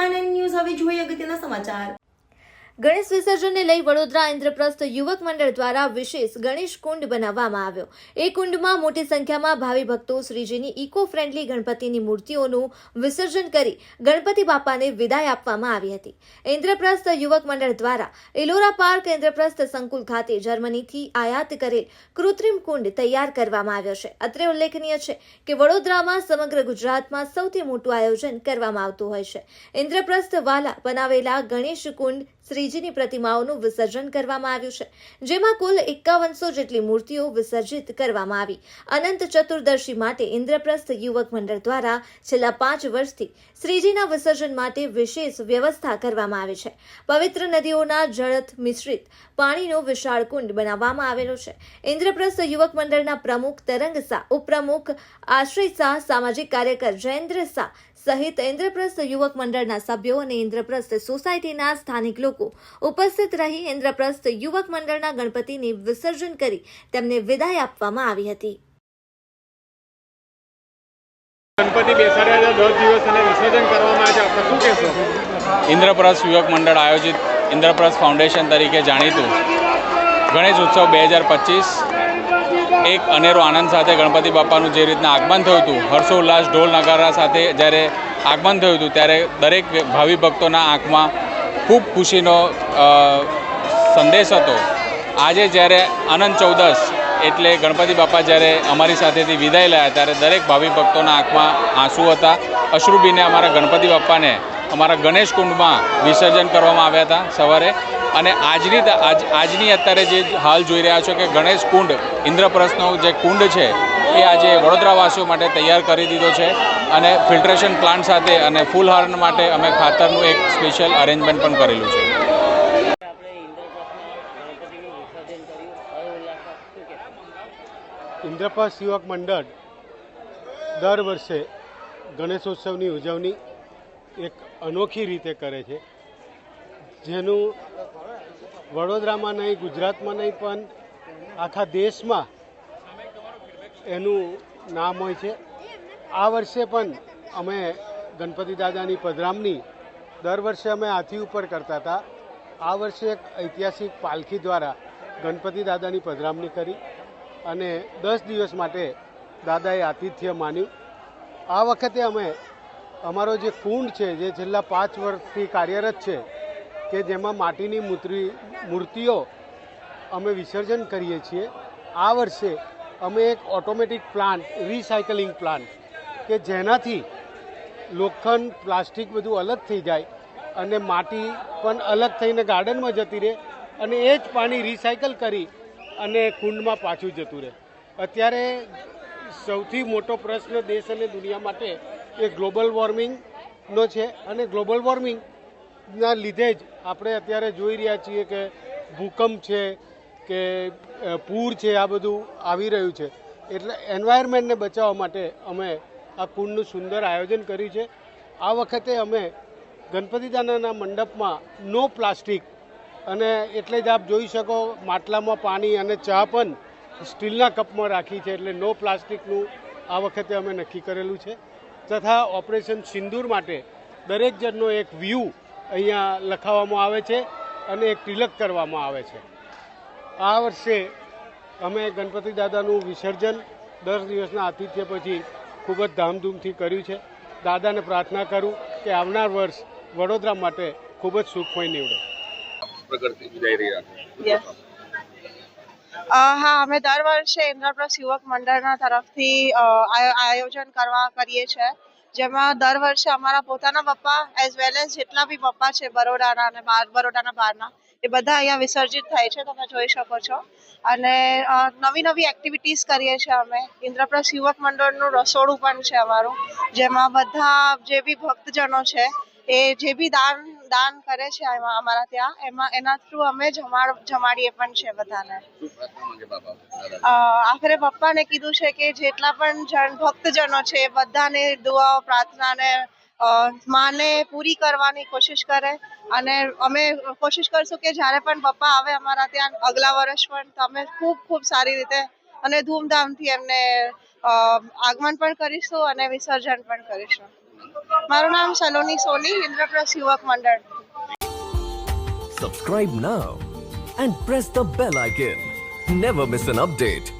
આનંદ news હવે જોઈએ અગત્યના સમાચાર. ગણેશ વિસર્જનને લઈ વડોદરા ઇન્દ્રપ્રસ્થ યુવક મંડળ દ્વારા વિશેષ ગણેશ કુંડ બનાવવામાં આવ્યો. એ કુંડમાં મોટી સંખ્યામાં ભાવિ ભક્તો શ્રીજીની ઇકો ફ્રેન્ડલી ગણપતિની મૂર્તિઓનું વિસર્જન કરી ગણપતિ બાપાને વિદાય આપવામાં આવી હતી. ઇન્દ્રપ્રસ્થ યુવક મંડળ દ્વારા એલોરા પાર્ક ઇન્દ્રપ્રસ્થ સંકુલ ખાતે જર્મનીથી આયાત કરેલ કૃત્રિમ કુંડ તૈયાર કરવામાં આવ્યો છે. અત્રે ઉલ્લેખનીય છે કે વડોદરામાં સમગ્ર ગુજરાતમાં સૌથી મોટું આયોજન કરવામાં આવતું હોય છે. ઇન્દ્રપ્રસ્થ વાલા બનાવેલા ગણેશ કુંડ શ્રીજીની પ્રતિમાઓનું વિસર્જન કરવામાં આવ્યું છે, જેમાં કુલ એકાવનસો જેટલી મૂર્તિઓ વિસર્જિત કરવામાં આવી. અનંત ચતુર્દશી માટે ઇન્દ્રપ્રસ્થ યુવક મંડળ દ્વારા છેલ્લા પાંચ વર્ષથી શ્રીજીના વિસર્જન માટે વિશેષ વ્યવસ્થા કરવામાં આવી છે. પવિત્ર નદીઓના જળત મિશ્રિત પાણીનો વિશાળ કુંડ બનાવવામાં આવેલો છે. ઇન્દ્રપ્રસ્થ યુવક મંડળના પ્રમુખ તરંગ શાહ, ઉપપ્રમુખ આશ્રય શાહ, સામાજિક કાર્યકર જયેન્દ્ર શાહ સહિત ઇન્દ્રપ્રસ્થ યુવક મંડળના સભ્યો અને ઇન્દ્રપ્રસ્થ સોસાયટીના સ્થાનિક લોકો ઉપસ્થિત રહી ઇન્દ્રપ્રસ્થ યુવક મંડળના ગણપતિને વિસર્જન કરી તેમને વિદાય આપવામાં આવી હતી. ગણપતિ બેસાડ્યા દસ દિવસ અને વિસર્જન કરવામાં આવે છે આપણે શું કહેશો? ઇન્દ્રપ્રસ્થ યુવક મંડળ આયોજિત ઇન્દ્રપ્રસ્થ ફાઉન્ડેશન તરીકે જાણીતું ગણેશ ઉત્સવ બે હજાર પચીસ એક અનેરો આનંદ સાથે ગણપતિ બાપાનું જે રીતના આગમન થયું હતું, હર્ષોલ્લાસ, ઢોલ નગારા સાથે જ્યારે આગમન થયું હતું, ત્યારે દરેક ભાવિ ભક્તોના આંખમાં ખૂબ ખુશીનો સંદેશ હતો. આજે જ્યારે આનંદ ચૌદસ એટલે ગણપતિ બાપા જ્યારે અમારી સાથેથી વિદાય લયા, ત્યારે દરેક ભાવિ ભક્તોના આંખમાં આંસુ હતા. અશ્રુભીને અમારા ગણપતિ બાપાને અમારા ગણેશ કુંડમાં વિસર્જન કરવામાં આવ્યા હતા સવારે. અને આજની આજ આજની અત્યારે જે હાલ જોઈ રહ્યા છો કે ગણેશ કુંડ, ઇન્દ્રપ્રસ્થનો જે કુંડ છે, એ આજે વડોદરાવાસીઓ માટે તૈયાર કરી દીધો છે. અને ફિલ્ટ્રેશન પ્લાન્ટ સાથે અને ફૂલ હાર્ન માટે અમે ખાતરનું એક સ્પેશિયલ અરેન્જમેન્ટ પણ કરેલું છે. ઇન્દ્રપ્રસ્થ યુવક મંડળ દર વર્ષે ગણેશોત્સવની ઉજવણી એક અનોખી રીતે કરે છે. જેનું વડોદરામાં નહીં, ગુજરાતમાં નહીં, પણ આખા દેશમાં એનું નામ હોય છે. આ વર્ષે પણ અમે ગણપતિ દાદાની પધરામણી દર વર્ષે અમે હાથી ઉપર કરતા હતા. આ વર્ષે એક ઐતિહાસિક પાલખી દ્વારા ગણપતિ દાદાની પધરામણી કરી અને દસ દિવસ માટે દાદાએ આતિથ્ય માન્યું. આ વખતે અમે અમારો જે કુંડ છે, જે છેલ્લા પાંચ વર્ષથી કાર્યરત છે, કે જેમાં માટીની મૂર્તિ મૂર્તિઓ અમે વિસર્જન કરીએ છીએ, આ વર્ષે અમે એક ઓટોમેટિક પ્લાન્ટ રિસાયકલિંગ પ્લાન્ટ કે જેનાથી લોખંડ પ્લાસ્ટિક બધું અલગ થઈ જાય અને માટી પણ અલગ થઈને ગાર્ડનમાં જતી રહે અને એ જ પાણી રિસાયકલ કરી અને કુંડમાં પાછું જતું રહે. અત્યારે સૌથી મોટો પ્રશ્ન દેશ અને દુનિયા માટે એ ગ્લોબલ વોર્મિંગનો છે અને ગ્લોબલ વોર્મિંગના લીધે જ આપણે અત્યારે જોઈ રહ્યા છીએ કે ભૂકંપ છે કે પૂર છે, આ બધું આવી રહ્યું છે. એટલે એન્વાયરમેન્ટને બચાવવા માટે અમે આ કુંડનું સુંદર આયોજન કર્યું છે. આ વખતે અમે ગણપતિદાનાના મંડપમાં નો પ્લાસ્ટિક અને એટલે જ આપ જોઈ શકો માટલામાં પાણી અને ચા પણ સ્ટીલના કપમાં રાખી છે. એટલે નો પ્લાસ્ટિકનું આ વખતે અમે નક્કી કરેલું છે. તથા ઓપરેશન સિંદૂર માટે દરેક જણનો એક વ્યૂ અહીંયા લખાવવામાં આવે છે અને એક તિલક કરવામાં આવે છે. આ વર્ષે અમે ગણપતિ દાદાનું વિસર્જન દસ દિવસના આતિથ્ય પછી ખૂબ જ ધામધૂમથી કર્યું છે. દાદાને પ્રાર્થના કરું કે આવનાર વર્ષ વડોદરા માટે ખૂબ જ સુખમય નીવડે Yes. અ, હા, અમે દર વર્ષે ઇન્દ્રપ્રસ્થ યુવક મંડળના તરફથી આયોજન કરવા કરીએ છીએ જેમાં દર વર્ષે અમારા પોતાના પપ્પા એઝ વેલ એઝ જેટલા બી પપ્પા છે, બરોડાના અને બહાર બરોડાના બહારના એ બધા અહીંયા વિસર્જિત થાય છે, તમે જોઈ શકો છો. અને નવી નવી એક્ટિવિટીઝ કરીએ છીએ અમે. ઇન્દ્રપ્રસ્થ યુવક મંડળનું રસોડું પણ છે અમારું, જેમાં બધા જે બી ભક્તજનો છે, એ જે બી દાન દાન કરે છે એમાં અમારા ત્યાં. એમાં એના થ્રુ અમે જમાડ જમાડીએ પણ છે બધાને. આખરે પપ્પાને કીધું છે કે જેટલા પણ જન ભક્તજનો છે બધાને દુઆઓ પ્રાર્થનાને માને પૂરી કરવાની કોશિશ કરે. અને અમે કોશિશ કરશું કે જ્યારે પણ પપ્પા આવે અમારા ત્યાં અગલા વર્ષ પણ તો અમે ખૂબ ખૂબ સારી રીતે અને ધૂમધામથી એમને આગમન પણ કરીશું અને વિસર્જન પણ કરીશું. મારું નામ સલોની સોની ઇન્દ્રપ્રસ્થ યુવક મંડળ Subscribe now and press the bell icon. Never miss an update.